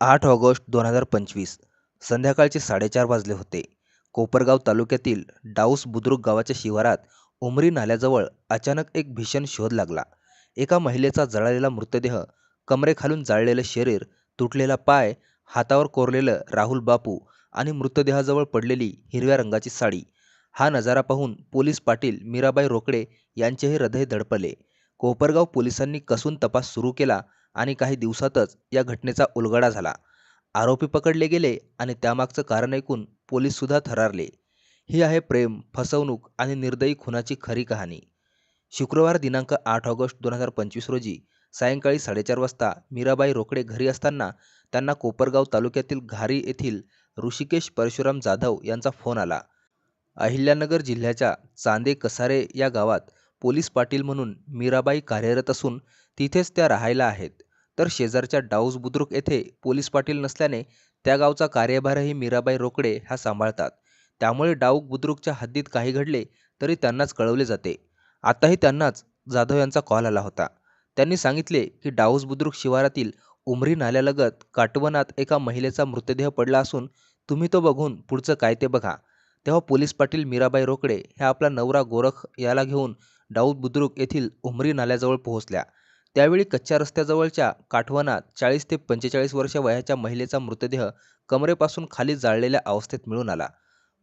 आठ ऑगस्ट दोन हजार पंचवीस संध्याकाळचे साडेचार वाजले होते. कोपरगाव तालुक्यातील डाऊस बुद्रुक गावाच्या शिवारात उमरी नाल्याजवळ अचानक एक भीषण शोध लागला. एका महिलेचा जळालेला मृतदेह, कमरेखालून जाळलेलं शरीर, तुटलेला पाय, हातावर कोरलेलं राहुल बापू आणि मृतदेहाजवळ पडलेली हिरव्या रंगाची साडी हा नजारा पाहून पोलीस पाटील मीराबाई रोकडे यांचेही हृदय धडपले कोपरगाव पोलिसांनी कसून तपास सुरू केला आणि काही दिवसातच या घटनेचा उलगडा झाला. आरोपी पकडले गेले आणि त्यामागचं कारण ऐकून पोलीससुद्धा थरारले. ही आहे प्रेम, फसवणूक आणि निर्दयी खुनाची खरी कहाणी. शुक्रवार दिनांक आठ ऑगस्ट दोन हजार पंचवीस रोजी सायंकाळी साडेचार वाजता मीराबाई रोकडे घरी असताना त्यांना कोपरगाव तालुक्यातील घारी येथील ऋषिकेश परशुराम जाधव यांचा फोन आला. अहिल्यानगर जिल्ह्याच्या चांदे कसारे या गावात पोलीस पाटील म्हणून मीराबाई कार्यरत असून तिथेच त्या राहायला आहेत. तर शेजारच्या डाऊस बुद्रुक येथे पोलीस पाटील नसल्याने त्या गावचा कार्यभारही मीराबाई रोकडे ह्या सांभाळतात. त्यामुळे डाऊक बुद्रुकच्या हद्दीत काही घडले तरी त्यांनाच कळवले जाते. आताही त्यांनाच जाधव यांचा कॉल आला होता. त्यांनी सांगितले की डाऊस बुद्रुक शिवारातील उमरी नाल्यालगत काटवनात एका महिलेचा मृतदेह पडला असून तुम्ही तो बघून पुढचं काय ते बघा. तेव्हा पोलीस पाटील मीराबाई रोकडे ह्या आपला नवरा गोरख याला घेऊन डाऊद बुद्रुक येथील उमरी नाल्याजवळ पोहोचल्या. त्यावेळी कच्च्या रस्त्याजवळच्या काठवणात चाळीस ते पंचेचाळीस वर्ष वयाच्या महिलेचा मृतदेह कमरेपासून खाली जाळलेल्या अवस्थेत मिळून आला.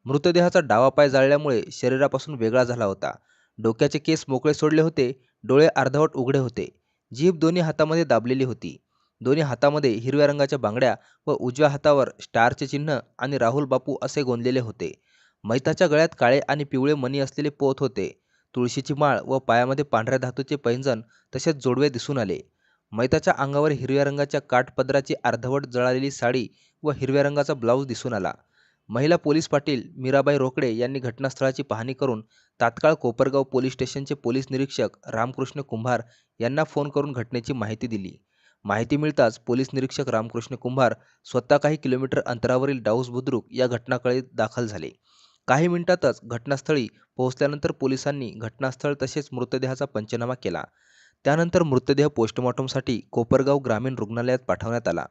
मृतदेहाचा डावा पाय जाळल्यामुळे शरीरापासून वेगळा झाला होता. डोक्याचे केस मोकळे सोडले होते. डोळे अर्धवट उघडे होते. जीभ दोन्ही हातामध्ये दाबलेली होती. दोन्ही हातामध्ये हिरव्या रंगाच्या बांगड्या व उजव्या हातावर स्टारचे चिन्ह आणि राहुल बापू असे गोंदलेले होते. मैताच्या गळ्यात काळे आणि पिवळे मणी असलेले पोत होते. तुळशीची माळ व पायामध्ये पांढऱ्या धातूचे पैंजण तसेच जोडवे दिसून आले. मैताच्या अंगावर हिरव्या रंगाच्या काठपदराची अर्धवट जळालेली साडी व हिरव्या रंगाचा ब्लाऊज दिसून आला. महिला पोलीस पाटील मीराबाई रोकडे यांनी घटनास्थळाची पाहणी करून तात्काळ कोपरगाव पोलीस स्टेशनचे पोलीस निरीक्षक रामकृष्ण कुंभार यांना फोन करून घटनेची माहिती दिली. माहिती मिळताच पोलीस निरीक्षक रामकृष्ण कुंभार स्वतः काही किलोमीटर अंतरावरील डाऊस बुद्रुक या घटनाकडे दाखल झाले. काही मिनिटातच घटनास्थळी पोहोचल्यानंतर पोलिसांनी घटनास्थळ तसेच मृतदेहाचा पंचनामा केला. त्यानंतर मृतदेह पोस्टमॉर्टमसाठी कोपरगाव ग्रामीण रुग्णालयात पाठवण्यात आला.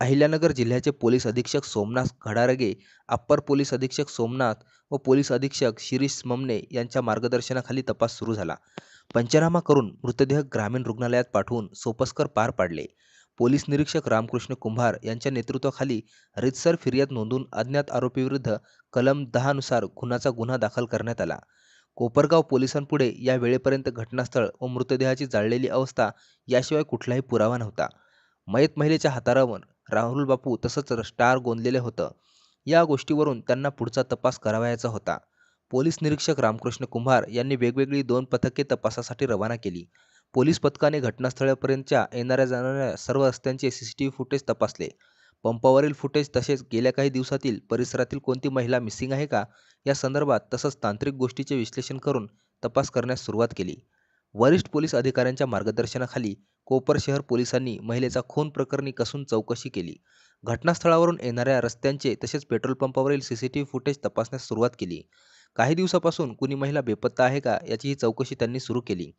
अहिल्यानगर जिल्ह्याचे पोलीस अधीक्षक सोमनाथ घडारगे, अप्पर पोलीस अधीक्षक सोमनाथ व पोलीस अधीक्षक शिरीष ममने यांच्या मार्गदर्शनाखाली तपास सुरू झाला. पंचनामा करून मृतदेह ग्रामीण रुग्णालयात पाठवून सोपस्कर पार पाडले. पोलीस निरीक्षक रामकृष्ण कुंभार यांच्या नेतृत्वाखाली रितसर फिर्याद नोंदवून अज्ञात आरोपीविरुद्ध कलम दहानुसार खुनाचा गुन्हा दाखल करण्यात आला. कोपरगाव पोलिसांपुढे या वेळेपर्यंत घटनास्थळ व मृतदेहाची जाळलेली अवस्था याशिवाय कुठलाही पुरावा नव्हता. मयत महिलेच्या हातारावर राहुल बापू तसंच स्टार गोंदलेलं होतं. या गोष्टीवरून त्यांना पुढचा तपास करावयाचा होता. पोलीस निरीक्षक रामकृष्ण कुंभार यांनी वेगवेगळी दोन पथके तपासासाठी रवाना केली. पोलीस पथकाने घटनास्थळापर्यंतच्या येणाऱ्या-जाणाऱ्या सर्व रस्त्यांचे C C T V footage तपासले. पंपावरील फुटेज तसेच गेल्या काही दिवसातील परिसरातील कोणती महिला मिसिंग आहे का या संदर्भात तसंच तांत्रिक गोष्टीचे विश्लेषण करून तपास करण्यास सुरुवात केली. वरिष्ठ पोलीस अधिकाऱ्यांच्या मार्गदर्शनाखाली कोपर शहर पोलिसांनी महिलेचा खून प्रकरणी कसून चौकशी केली. घटनास्थळावरून येणाऱ्या रस्त्यांचे तसेच petrol पंपावरील C C T V footage तपासण्यास सुरुवात केली. काही दिवसापासून कुणी महिला बेपत्ता आहे का याचीही चौकशी त्यांनी सुरू केली.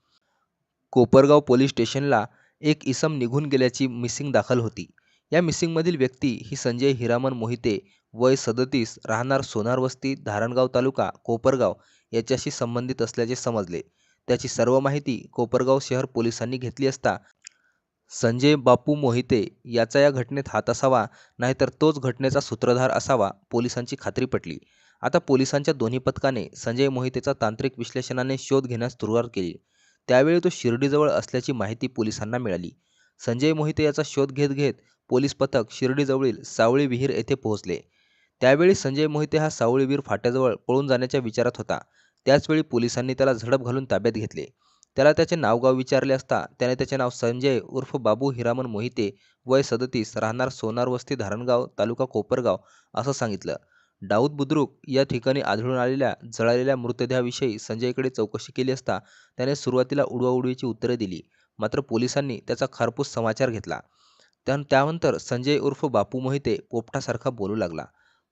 कोपरगाव पोलीस स्टेशनला एक इसम निघून गेल्याची मिसिंग दाखल होती. या मिसिंगमधील व्यक्ती ही संजय हिरामन मोहिते, वय सदतीस, राहणार सोनारवस्ती, धारणगाव तालुका, कोपरगाव याच्याशी संबंधित असल्याचे समजले. त्याची सर्व माहिती कोपरगाव शहर पोलिसांनी घेतली असता संजय बापू मोहिते याचा या घटनेत हात असावा नाहीतर तोच घटनेचा सूत्रधार असावा पोलिसांची खात्री पटली. आता पोलिसांच्या दोन्ही पथकाने संजय मोहितेचा तांत्रिक विश्लेषणाने शोध घेण्यास सुरुवात केली. त्यावेळी तो शिर्डीजवळ असल्याची माहिती पोलिसांना मिळाली. संजय मोहिते याचा शोध घेत घेत पोलीस पथक शिर्डीजवळील सावळी विहीर येथे पोहोचले. त्यावेळी संजय मोहिते हा सावळी विहीर फाट्याजवळ पळून जाण्याच्या विचारात होता. त्याचवेळी पोलिसांनी त्याला झडप घालून ताब्यात घेतले. त्याला त्याचे नावगाव विचारले असता त्याने त्याचे नाव संजय उर्फ बाबू हिरामन मोहिते, वय सदतीस, राहणार सोनारवस्ती, धारणगाव तालुका, कोपरगाव असं सांगितलं. डाऊद बुद्रुक या ठिकाणी आढळून आलेल्या जळालेल्या मृतदेहाविषयी संजयकडे चौकशी केली असता त्याने सुरुवातीला उडवाउडवीची उत्तरे दिली. मात्र पोलिसांनी त्याचा खारपूस समाचार घेतला. त्यानंतर संजय उर्फ बापू मोहिते पोपटासारखा बोलू लागला.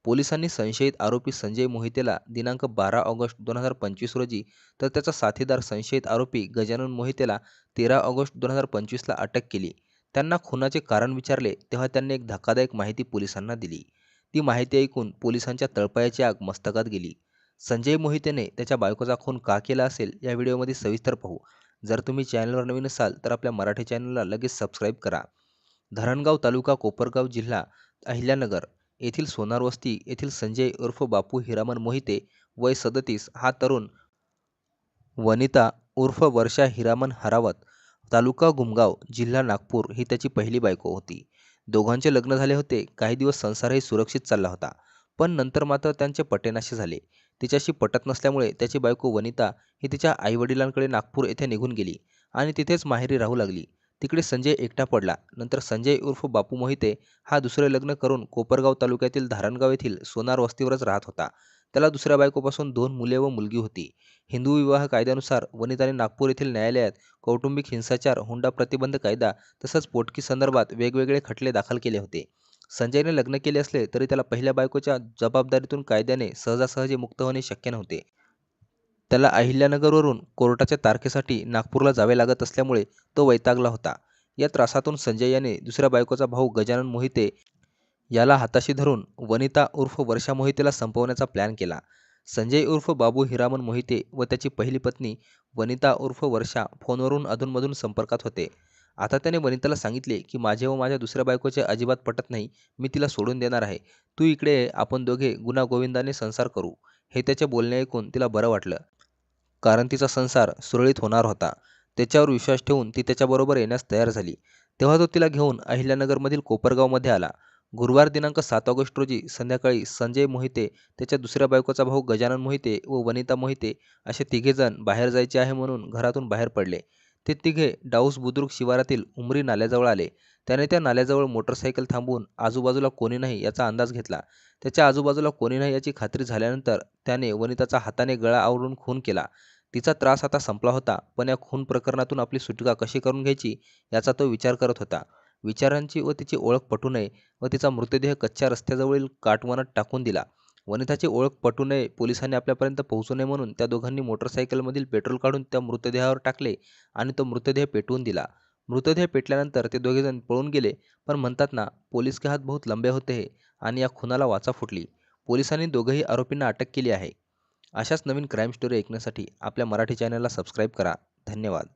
पोलिसांनी संशयित आरोपी संजय मोहितेला दिनांक बारा ऑगस्ट दोन हजार पंचवीस रोजी तर त्याचा साथीदार संशयित आरोपी गजानन मोहितेला तेरा ऑगस्ट दोन हजार पंचवीसला अटक केली. त्यांना खुनाचे कारण विचारले तेव्हा त्यांनी एक धक्कादायक माहिती पोलिसांना दिली ती माहिती ऐकून पोलिसांच्या तळपायाची आग मस्तकात गेली. संजय मोहितेने त्याच्या बायकोचा खून का केला असेल या व्हिडिओमध्ये सविस्तर पाहू. जर तुम्ही चॅनलवर नवीन असाल तर आपल्या मराठी चॅनलला लगेच सबस्क्राईब करा. धरणगाव तालुका कोपरगाव जिल्हा अहिल्यानगर येथील सोनार वस्ती येथील संजय उर्फ बापू हिरामन मोहिते वय सदतीस हा तरुण वनिता उर्फ वर्षा हिरामन हरावत तालुका गुमगाव जिल्हा नागपूर ही त्याची पहिली बायको होती. दोघांचे लग्न झाले होते. काही दिवस संसारही सुरक्षित चालला होता. पण नंतर मात्र त्यांचे पटेनाशे झाले. तिच्याशी पटत नसल्यामुळे त्याची बायको वनिता ही तिच्या आईवडिलांकडे नागपूर येथे निघून गेली आणि तिथेच माहेरी राहू लागली. तिकडे संजय एकटा पडला. नंतर संजय उर्फ बापू मोहिते हा दुसरे लग्न करून कोपरगाव तालुक्यातील धारणगाव येथील सोनार वस्तीवरच राहत होता. त्याला दुसऱ्या बायकोपासून दोन मुले व मुलगी होती. हिंदू विवाह कायद्यानुसार वनिताने नागपूर येथील न्यायालयात कौटुंबिक हिंसाचार हुंडा प्रतिबंध कायदा तसंच पोटकी संदर्भात वेगवेगळे खटले दाखल केले होते. संजयने लग्न केले असले तरी त्याला पहिल्या बायकोच्या जबाबदारीतून कायद्याने सहजासहजी मुक्त होणे शक्य नव्हते. त्याला अहिल्यानगरवरून कोर्टाच्या तारखेसाठी नागपूरला जावे लागत असल्यामुळे तो वैतागला होता. या त्रासातून संजय याने दुसऱ्या बायकोचा भाऊ गजानन मोहिते याला हाताशी धरून वनिता उर्फ वर्षा मोहितेला संपवण्याचा प्लॅन केला. संजय उर्फ बाबू हिरामन मोहिते व त्याची पहिली पत्नी वनिता उर्फ वर्षा फोनवरून अधूनमधून संपर्कात होते. आता त्याने वनिताला सांगितले की माझे व माझ्या दुसऱ्या बायकोचे अजिबात पटत नाही. मी तिला सोडून देणार आहे. तू इकडे आपण दोघे गुणागोविंदाने संसार करू. हे त्याचे बोलणे ऐकून तिला बरं वाटलं. कारण तिचा संसार सुरळीत होणार होता. त्याच्यावर विश्वास ठेवून ती त्याच्याबरोबर येण्यास तयार झाली. तेव्हा तो तिला घेऊन अहिल्यानगरमधील कोपरगावमध्ये आला. गुरुवार दिनांक सात ऑगस्ट रोजी संध्याकाळी संजय मोहिते त्याच्या दुसऱ्या बायकोचा भाऊ गजानन मोहिते व वनिता मोहिते असे तिघेजण बाहेर जायचे आहे म्हणून घरातून बाहेर पडले. ते तिघे डाऊस बुद्रुक शिवारातील उमरी नाल्याजवळ आले. त्याने त्या नाल्याजवळ मोटरसायकल थांबवून आजूबाजूला कोणी नाही याचा अंदाज घेतला. त्याच्या आजूबाजूला कोणी नाही याची खात्री झाल्यानंतर त्याने वनिताचा हाताने गळा आवरून खून केला. तिचा त्रास आता संपला होता पण या खून प्रकरणातून आपली सुटका कशी करून घ्यायची याचा तो विचार करत होता. विचारांची व तिची ओळख पटू नये व तिचा मृतदेह कच्च्या रस्त्याजवळील काटवनात टाकून दिला. वनिताची ओळख पटू नये पोलिसांनी आपल्यापर्यंत पोहोचू नये म्हणून त्या दोघांनी मोटरसायकलमधील पेट्रोल काढून त्या मृतदेहावर टाकले आणि तो मृतदेह पेटवून दिला. मृतदेह पेटल्यानंतर ते दोघेजण पळून गेले पण म्हणतात ना पोलीस के हात बहुत लंबे होते हे आणि या खुनाला वाचा फुटली. पोलिसांनी दोघंही आरोपींना अटक केली आहे. अशाच नवीन क्राईम स्टोरी ऐकण्यासाठी आपल्या मराठी चॅनलला सबस्क्राईब करा. धन्यवाद.